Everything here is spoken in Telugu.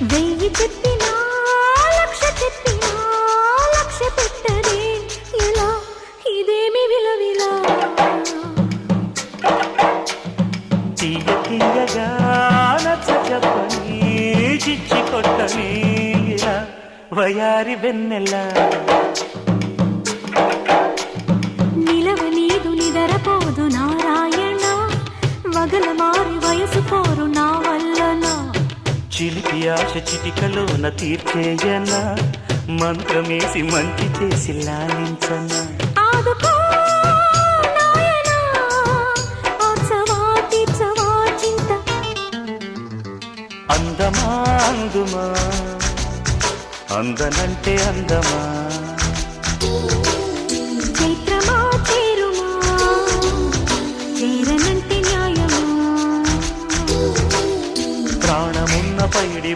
వెయ్యి చెప్పినా లక్ష చెప్పినా లక్ష పెట్టదే. ఇలా ఇదేమి విలవిలా? తీయ తీయగా నచ్చ చెప్పని చిచ్చి కొట్టని వయారి వెన్నెలా. నిలవ నీదు నిదరపోదు నారాయణ వగల మారి వయసు పోరు నా వల్లనా చిలిపి ఆశ చిటికలోన తీర్చేయనా? మంత్రమేసి మంచి చేసి లాలించనా? అందమా అందుమా? అందనంటే అందమా? കാണമുന്ന പൈടി